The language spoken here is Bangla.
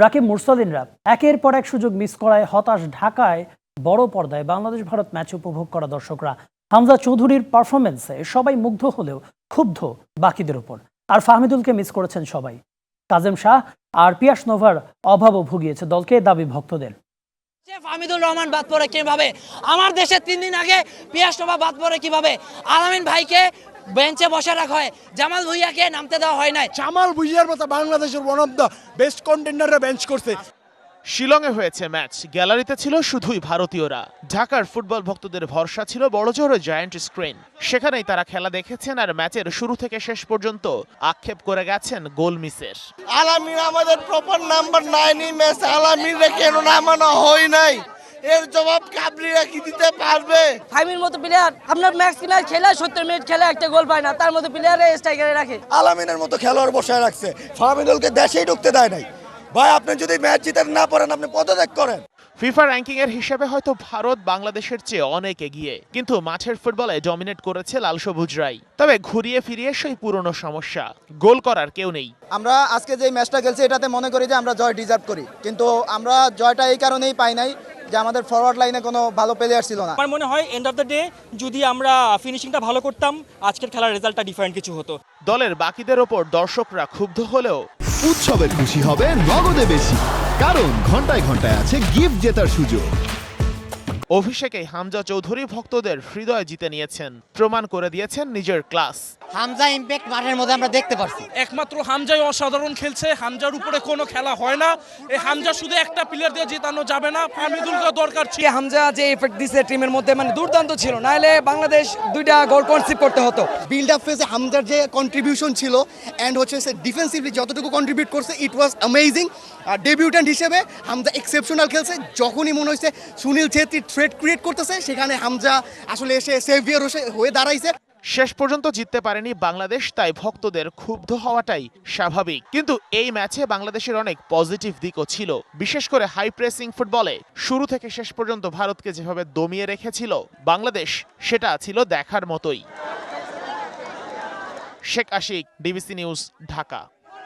রাকিব মুরসালিনরা একের পর এক সুযোগ মিস করায় হতাশ ঢাকায় বড় পর্দায় বাংলাদেশ ভারত ম্যাচ উপভোগ করা দর্শকরা। হামজা চৌধুরীর পারফরমেন্সে সবাই মুগ্ধ হলেও ক্ষুব্ধ বাকিদের উপর। আর ফাহমিদুলকে মিস করেছেন সবাই। কাজেম শাহ আর পিয়াস নোভার অভাবও ভুগিয়েছে দলকে দাবি ভক্তদের। শেফ হামিদুর রহমান বাদ পড়ে কীভাবে? আমার দেশে তিন দিন আগে পিয়াস টোপা বাদ পড়ে কীভাবে? আলামিন ভাইকে বেঞ্চে বসে রাখা হয়। জামাল ভুইয়াকে নামতে দেওয়া হয় নাই। জামাল ভুইয়ার মতো বাংলাদেশের ওয়ান অফ দ্য বেস্ট কন্টেন্ডাররা বেঞ্চ করছে। শিলংয়ে হয়েছে ম্যাচ গ্যালারিতে ছিল শুধুই ভারতীয়রা। ঢাকার ফুটবল ভক্তদের ভরসা ছিল বড় বড়জোর জায়ান্ট স্ক্রিন সেখানেই তারা খেলা দেখেছেন আর ম্যাচের শুরু থেকে শেষ পর্যন্ত আক্ষেপ করে গেছেন গোল মিসের আলামিন আমাদের প্রপার নাম্বার নাইনই ম্যাচ আলামিনরে কেন নামানো হয় নাই? এর জবাব কাবলিরা কি দিতে পারবে? ফাইমির মতো প্লেয়ার আপনার ম্যাক্স কিনার খেলে সত্তর মিনিট খেলে একটা গোল পায় না। তার মতো প্লেয়ারে স্ট্রাইকারে রাখে। আলামিনের মতো খেলোয়াড় বসায় রাখছে। ফাহমিদুলকে দেশেই ঢুকতে দেয় নাই। ভাই আপনি যদি ম্যাচ জিতে না পারেন আপনি পদত্যাগ করেন। ফিফা র্যাঙ্কিং এর হিসেবে হয়তো ভারত বাংলাদেশের চেয়ে অনেক এগিয়ে কিন্তু মাঠের ফুটবলে ডমিনেট করেছে লাল সবুজরাই তবে ঘুরিয়ে ফিরিয়ে সেই পুরনো সমস্যা গোল করার কেউ নেই। আমরা আজকে যে ম্যাচটা খেলছি এটাতে মনে করি যে আমরা জয় ডিজার্ভ করি। কিন্তু আমরা জয়টা এই কারণেই পাই নাই যে আমাদের ফরওয়ার্ড লাইনে কোনো ভালো প্লেয়ার ছিল না। আমার মনে হয় এন্ড অফ দ্য ডে যদি আমরা ফিনিশিংটা ভালো করতাম আজকের খেলার রেজাল্টটা ডিফারেন্ট কিছু হতো। দলের বাকিদের ওপর দর্শকরা ক্ষুব্ধ হলেও উৎসবের খুশি হবে নগদে বেশি কারণ ঘন্টায় ঘন্টায় আছে গিফট জেতার সুযোগ। অভিষেকেই হামজা চৌধুরী ভক্তদের হৃদয় জিতে নিয়েছেন। প্রমাণ করে দিয়েছেন নিজের ক্লাস। হামজা ইম্প্যাক্ট মাঠের মধ্যে আমরা দেখতে পারছি। একমাত্র হামজাই অসাধারণ খেলছে হামজার উপরে কোনো খেলা হয় না। এই হামজা শুধু একটা প্লেয়ার দিয়ে জেতানো যাবে না ফাহমিদুলকে দরকার ছিল। হামজা যে এফেক্ট দিছে টিমের মধ্যে মানে দুর্দান্ত ছিল। নাহলে বাংলাদেশ দুইটা গোল কনসিভ করতে হতো। বিল্ড আপ ফেসে হামজার যে কন্ট্রিবিউশন ছিল অ্যান্ড হচ্ছে সে ডিফেন্সিভলি যতটুকু কন্ট্রিবিউট করছে ইট ওয়াজ অ্যামেজিং আর ডেবিউট্যান্ট হিসেবে হামজা এক্সেপশনাল খেলছে। যখনই মনে হয়েছে সুনীল ছেত্রী থ্রেড ক্রিয়েট করতেছে, সেখানে হামজা আসলে এসে সেভিয়ার হয়ে দাঁড়াইছে। শেষ পর্যন্ত জিততে পারেনি বাংলাদেশ, তাই ভক্তদের ক্ষুব্ধ হওয়াটাই স্বাভাবিক। কিন্তু এই ম্যাচে বাংলাদেশের অনেক পজিটিভ দিকও ছিল। বিশেষ করে হাই প্রেসিং ফুটবলে শুরু থেকে শেষ পর্যন্ত ভারতকে যেভাবে দমিয়ে রেখেছিল, বাংলাদেশ সেটা ছিল দেখার মতোই। Sheikh Ashik DBC news Dhaka.